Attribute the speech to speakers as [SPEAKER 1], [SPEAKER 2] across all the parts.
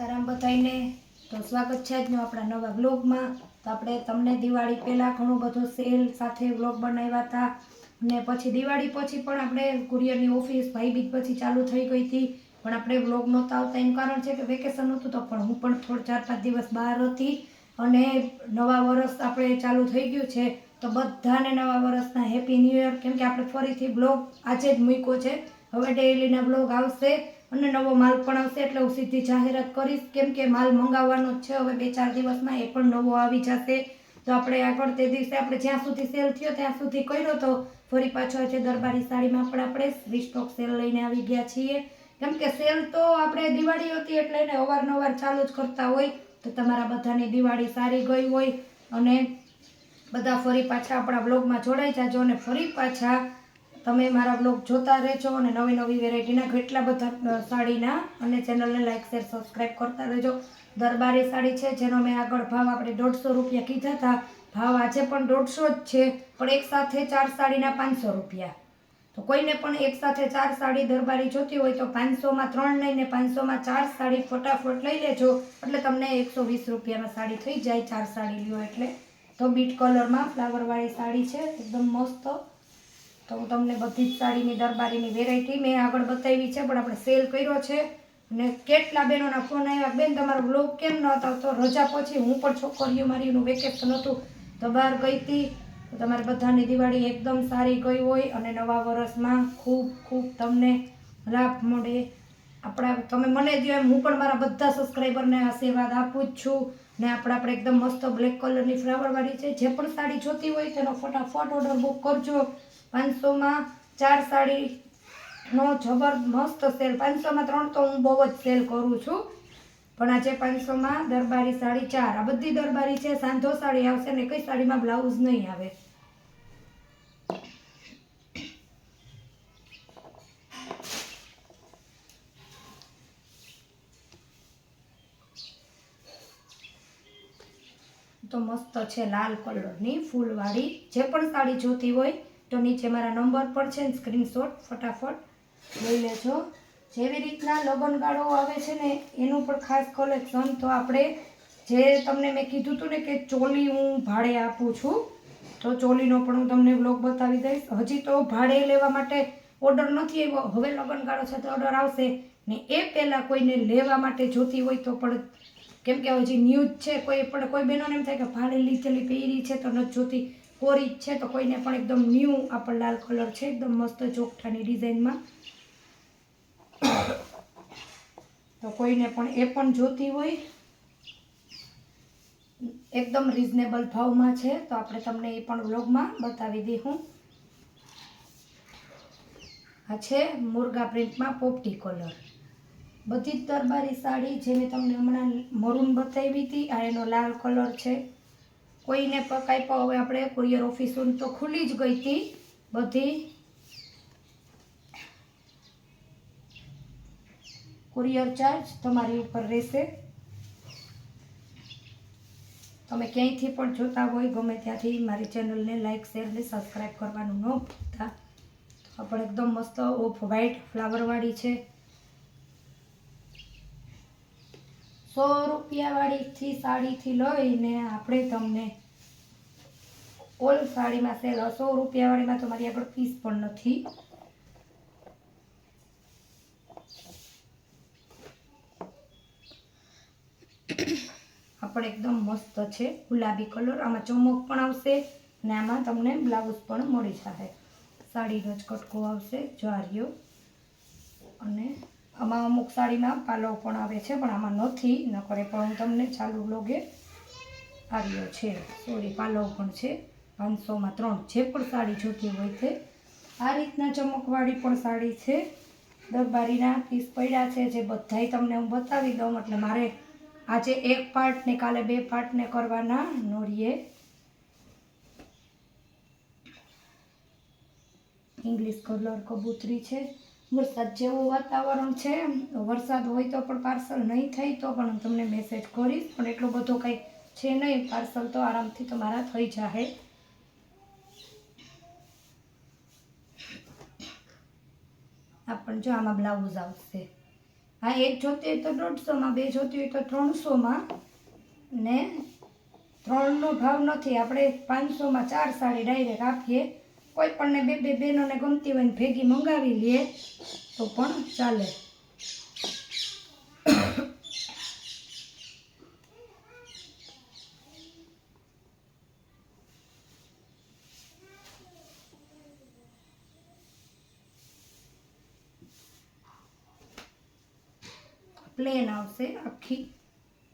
[SPEAKER 1] સીતારામ બધાઈને તો સ્વાગત છે આજનો આપણા નવા વ્લોગમાં. તો આપણે તમને દિવાળી પહેલાં ઘણો બધો સેલ સાથે વ્લોગ બનાવ્યા હતા. અને પછી દિવાળી પછી પણ આપણે કુરિયરની ઓફિસ, ભાઈ બીજ પછી ચાલુ થઈ ગઈ હતી. પણ આપણે વ્લોગ નહોતા આવતા. એનું કારણ છે કે વેકેશન હતું તો પણ હું પણ થોડા ચાર પાંચ દિવસ બહાર હતી. અને નવા વર્ષ આપણે ચાલુ થઈ ગયું છે. તો બધાને નવા વર્ષના હેપી ન્યૂ યર. કેમ કે આપણે ફરીથી બ્લોગ આજે જ મૂક્યો છે. હવે ડેઇલીના બ્લોગ આવશે. અને નવો માલ પણ આવશે એટલે હું સીધી જાહેરાત કરીશ. કેમ કે માલ મંગાવવાનો જ છે. હવે બે ચાર દિવસમાં એ પણ નવો આવી જશે. તો આપણે આગળ તે દિવસે આપણે જ્યાં સુધી સેલ થયો ત્યાં સુધી કર્યો તો ફરી પાછો આજે દરબારી સાડીમાં પણ આપણે રિસ્ટોક સેલ લઈને આવી ગયા છીએ. કેમ કે સેલ તો આપણે દિવાળી હતી એટલે એને અવારનવાર ચાલુ જ કરતા હોય. તો તમારા બધાની દિવાળી સારી ગઈ હોય. અને બધા ફરી પાછા આપણા બ્લોગમાં જોડાઈ જાજો અને ફરી પાછા તમે મારા બ્લોગ જોતા રહેજો અને નવી નવી વેરાયટીના કેટલા બધા સાડીના અને ચેનલને લાઈક, શેર સબસ્ક્રાઈબ કરતા રહેજો. દરબારી સાડી છે જેનો મેં આગળ ભાવ આપણે દોઢસો રૂપિયા કીધા હતા. ભાવ આજે પણ દોઢસો જ છે, પણ એક સાથે ચાર સાડીના પાંચસો રૂપિયા. તો કોઈને પણ એક સાથે ચાર સાડી દરબારી જોતી હોય તો પાંચસોમાં ત્રણ નહીં ને પાંચસોમાં ચાર સાડી ફટાફટ લઈ લેજો. એટલે તમને એકસો વીસ રૂપિયામાં સાડી થઈ જાય, ચાર સાડી લ્યો એટલે. તો બીટ કલરમાં ફ્લાવરવાળી સાડી છે, એકદમ મસ્ત. તો હું તમને બધી જ સાડીની, દરબારીની વેરાયટી મેં આગળ બતાવી છે, પણ આપણે સેલ કર્યો છે. અને કેટલા બહેનોના ફોન આવ્યા? બેન, તમારો બ્લોગ કેમ ન આવતો રજા પછી હું પણ છોકરીઓ મારીનું વેકેશન હતું તો બહાર ગઈ હતી. તમારે બધાની દિવાળી એકદમ સારી ગઈ હોય અને નવા વર્ષમાં ખૂબ ખૂબ તમને લાભ મળે. આપણા, તમે મને દો એમ, હું પણ મારા બધા સબસ્ક્રાઈબરને આશીર્વાદ આપું જ છું. ને આપણે આપણે એકદમ મસ્ત બ્લેક કલરની ફ્લાવરવાળી છે. જે પણ સાડી જોતી હોય તેનો ફટાફટ ઓર્ડર બુક કરજો. પાંચસોમાં ચાર સાડીનો જબરમસ્ત સેલ. પાંચસોમાં ત્રણ તો હું બહુ જ સેલ કરું છું. પણ આજે પાંચસોમાં દરબારી સાડી ચાર. આ બધી દરબારી છે, સાંધો સાડી આવશે ને કઈ સાડીમાં બ્લાઉઝ નહીં આવે. તો મસ્ત છે લાલ કલરની ફૂલવાળી. જે પણ સાડી જોતી હોય તો નીચે મારા નંબર પર છે સ્ક્રીનશોટ ફટાફટ. લઈ લેજો. જેવી રીતના લગનગાળો આવે છે ને, એનું પણ ખાસ કલેક્શન તો આપણે જે તમને મેં કીધું હતું ને કે ચોલી હું ભાડે આપું છું, તો ચોલીનો પણ હું તમને બ્લોગ બતાવી દઈશ. હજી તો ભાડે લેવા માટે ઓર્ડર નથી આવ્યો. હવે લગનગાળો છે તો ઓર્ડર આવશે. ને એ પહેલાં કોઈને લેવા માટે જોતી હોય તો પણ, કેમ કે હજી ન્યૂઝ છે, કોઈ પણ, કોઈ બહેનોને એમ થાય કે ભાડે લીધેલી પહેરી છે તો નથી જોતી. કોરી જ છે તો કોઈને પણ એકદમ ન્યૂ આ લાલ કલર છે, એકદમ મસ્ત ચોકઠાની ડિઝાઇનમાં તો કોઈને પણ એ પણ જોતી હોય. એકદમ રિઝનેબલ ભાવમાં છે, તો આપણે તમને એ પણ વ્લોગમાં બતાવી દઈશું આ છે મુરગા પ્રિન્ટમાં પોપટી કલર બધી જ દરબારી સાડી જે મેં તમને હમણાં મરૂન બતાવી હતી, આ એનો લાલ કલર છે. કોઈને કાંઈ હવે આપણે કુરિયર ઓફિસો તો ખુલી જ ગઈ હતી. બધી કુરિયર ચાર્જ તમારી ઉપર રહેશે. તમે ક્યાંયથી પણ જોતા હોય, ગમે ત્યાંથી મારી ચેનલને લાઇક શેર અને સબસ્ક્રાઈબ કરવાનું ન ભૂલતા. તો પણ એકદમ મસ્ત ઓફ વ્હાઈટ ફ્લાવરવાળી છે. સો રૂપિયાવાળીથી સાડીથી લઈને આપણે તમને ઓલ સાડીમાં સેલ સો રૂપિયાવાળીમાં તો મારી આગળ પીસ પણ નથી. પણ એકદમ મસ્ત છે. ગુલાબી કલર. આમાં ચમક પણ આવશે અને આમાં તમને બ્લાઉઝ પણ મળી જશે. સાડીનો જ કટકો આવશે જ્વારીઓ અને આમાં અમુક સાડીમાં પાલવ પણ આવે છે, પણ આમાં નથી. ન કરે પણ તમને ચાલુ લોગે આવ્યો છે. સોરી પાલવ પણ છે. પાંચસોમાં ત્રણ. જે પણ સાડી જોતી હોય તે. આ રીતના ચમકવાળી પણ સાડી છે. દરબારીના પીસ પડ્યા છે, જે બધાય તમને હું બતાવી દઉં. એટલે મારે આજે એક પાર્ટ ને કાલે બે પાર્ટને કરવાના. નોરીએ. ઇંગ્લિશ કલર કબૂતરી છે. વરસાદ જેવું વાતાવરણ છે, વરસાદ હોય તો પણ પાર્સલ નહીં થાય તો પણ હું તમને મેસેજ કરીશ, પણ એટલો બધો કંઈ છે નહીં, પાર્સલ તો આરામથી તમારા થઈ જાહે. આ પણ જો આમાં બ્લાઉઝ આવશે. હા, એક જોતી હોય તો દોઢસોમાં, બે જોતી હોય તો ત્રણસોમાં. ને ત્રણનો ભાવ નથી, આપણે પાંચસોમાં ચાર સાડી ડાયરેક્ટ આપીએ. કોઈ પણને બે બે બહેનોને ગમતી હોય ને ભેગી મંગાવી લઈએ તો પણ ચાલે. પ્લેન આવશે, આખી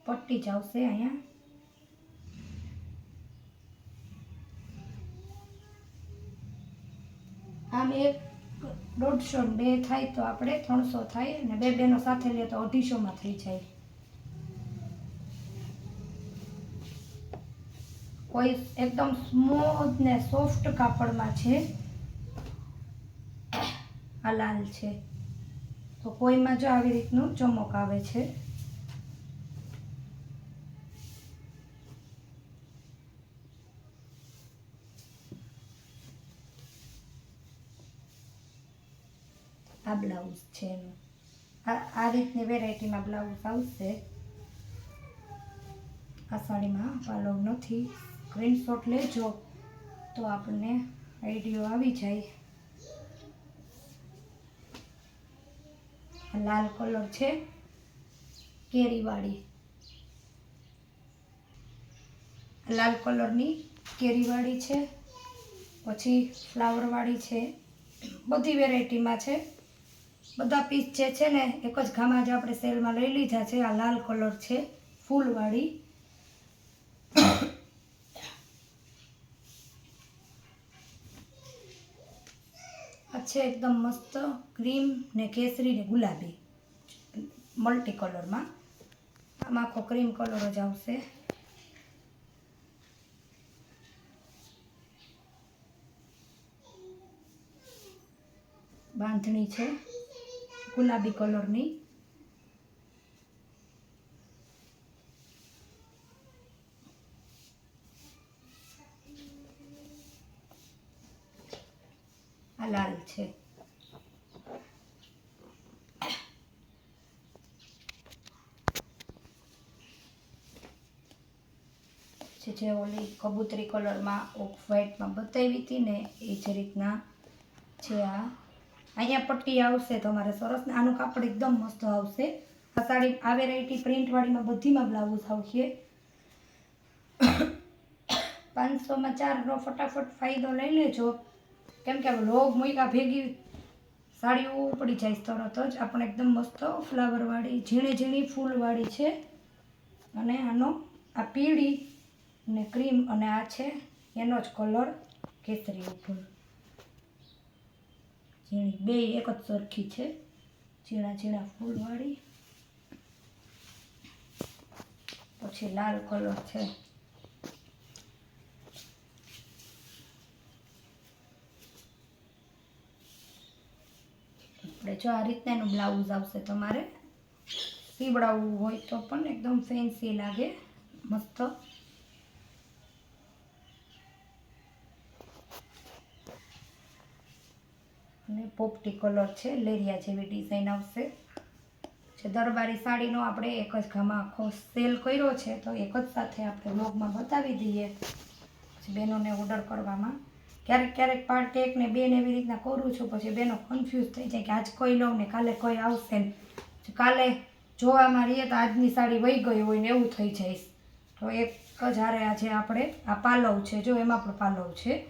[SPEAKER 1] પટ્ટી જ આવશે અહીંયા. આમ એક દોઢસો બે થાય તો આપણે ત્રણસો થાય અને બે બેનો સાથે લઈએ તો અઢીસોમાં થઈ જાય. કોઈ એકદમ સ્મૂથ ને સોફ્ટ કાપડમાં છે. આ લાલ છે. તો કોઈમાં જો આવી રીતનું ચમક આવે છે. આ બ્લાઉઝ છે એનું. આ રીતની વેરાયટીમાં બ્લાઉઝ આવશે. આ સાડીમાં પાલવ નથી સ્ક્રીનશોટ લેજો તો આપણને આઈડિયો આવી જાય. લાલ કલર છે, કેરીવાળી. લાલ કલરની કેરીવાળી છે, પછી ફ્લાવરવાળી છે, બધી વેરાયટીમાં છે. બધા પીસ જે છે ને, એક જ ઘામાં જ આપણે સેલમાં લઈ લીધા છે. આ લાલ કલર છે, ફૂલવાળી. છે એકદમ મસ્ત ક્રીમ ને કેસરી ને ગુલાબી. મલ્ટી કલરમાં આમાં આખો ક્રીમ કલર જ આવશે. બાંધણી છે. ગુલાબી કલરની આ લાલ છે જે ઓલી કબૂતરી કલરમાં ઓફ વ્હાઇટમાં બતાવી હતી ને એ જ રીતના છે આ. અહીંયા પટ્ટી આવશે તમારે સરસ આનું કાપડ એકદમ મસ્ત આવશે. આ સાડી, આ વેરાયટી પ્રિન્ટવાળીમાં બધીમાં બ્લાઉઝ આવશે. પાંચસોમાં ચારનો ફટાફટ ફાયદો લઈ લેજો. કેમ કે લોગ મૂક્યા ભેગી સાડીઓ ઉપડી જાય તરત જ. આપણે એકદમ મસ્ત ફ્લાવરવાળી ઝીણી ઝીણી ફૂલવાળી છે. અને આનો આ પીળી ને ક્રીમ અને આ છે, એનો જ કલર કેસરી ઉપર. ઝીણી, બે એક જ સરખી છે. ઝીણા ઝીણા ફૂલવાળી. પછી લાલ કલર છે. આપણે જો આ રીતના એનું બ્લાઉઝ આવશે તમારે, સીવડાવવું હોય તો પણ એકદમ ફેન્સી લાગે, મસ્ત. અને પોપટી કલર છે, લેરિયા જેવી ડિઝાઇન આવશે. જે દરબારી સાડીનો આપણે એક જ ઘામાં આખો સેલ કર્યો છે, તો એક જ સાથે આપણે બ્લોગમાં બતાવી દઈએ. પછી બહેનોને ઓર્ડર કરવામાં. ક્યારેક ક્યારેક પાર્ટ એક ને બેન એવી રીતના કરું છું, પછી બેનો કન્ફ્યુઝ થઈ જાય કે આજ કોઈ લઉં ને કાલે કોઈ આવશે ને. કાલે જોવામાં રહીએ તો આજની સાડી વહી ગઈ હોય ને એવું થઈ જાય. તો એક જ હારે આજે આપણે આ પાલવ છે, જો એમાં પણ પાલવ છે.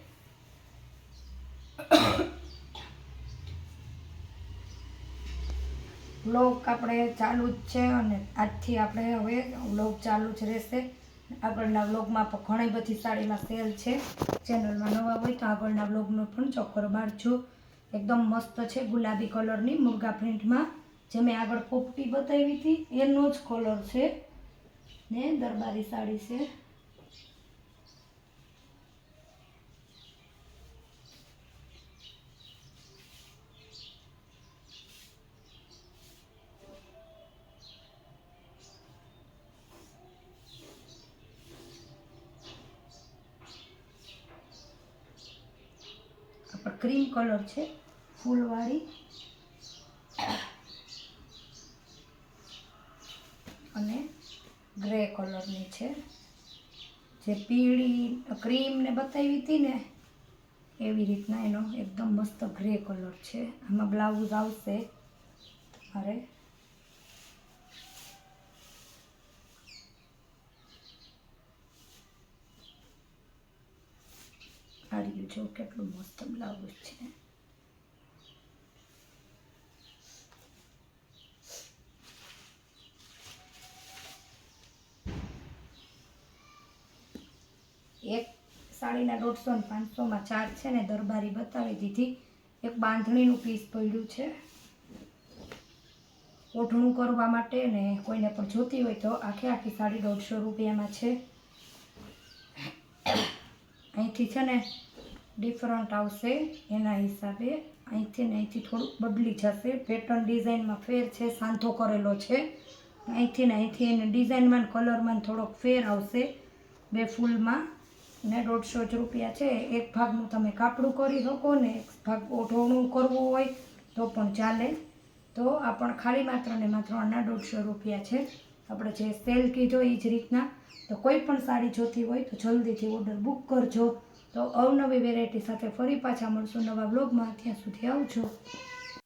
[SPEAKER 1] વ્લોગ આપણે ચાલુ જ છે અને આજથી આપણે હવે વ્લોગ ચાલુ જ રહેશે. આગળના વ્લોગમાં પણ ઘણી બધી સાડીમાં સેલ છે. ચેનલમાં નવા હોય તો આગળના વ્લોગનો પણ ચોક્કર બાળજો એકદમ મસ્ત છે ગુલાબી કલરની મુર્ગા પ્રિન્ટમાં. જે મેં આગળ પોપટી બતાવી હતી, એનો જ કલર છે. ને દરબારી સાડી છે. ગ્રીન કલર છે, ફૂલવાળી. અને ગ્રે કલરની છે. જે પીળી, ક્રીમને બતાવી હતી ને, એવી રીતના એનો એકદમ મસ્ત ગ્રે કલર છે. આમાં બ્લાઉઝ આવશે. તમારે આ જો કેટલું મસ્ત બ્લાઉઝ છે એક સાડીના દોઢસો ને પાંચસોમાં ચાર છે ને દરબારી બતાવી દીધી. એક બાંધણીનું પીસ પડ્યું છે. ઓઢણું કરવા માટે ને કોઈને પણ જોતી હોય તો આખે આખી સાડી દોઢસો રૂપિયામાં છે. અહીંથી છે ને ડિફરન્ટ આવશે એના હિસાબે. અહીંથી ને અહીંથી થોડુંક બદલી જશે. પેટર્ન ડિઝાઇનમાં ફેર છે, સાંધો કરેલો છે. અહીંથી ને અહીંથી એને ડિઝાઇનમાં કલરમાં થોડોક ફેર આવશે બે ફૂલમાં. ને દોઢસો જ રૂપિયા છે. એક ભાગનું તમે કાપડું કરી શકો ને એક ભાગ ઓઢવણું કરવું હોય તો પણ ચાલે. તો આ પણ ખાલી માત્ર ને માત્ર આના દોઢસો રૂપિયા છે. આપણે જે સેલ કીધો એ જ રીતના. તો કોઈ પણ સાડી જોતી હોય તો જલ્દીથી ઓર્ડર બુક કરજો. તો અવનવી વેરાયટી સાથે ફરી પાછા મળશું નવા બ્લોગમાં ત્યાં સુધી આવજો.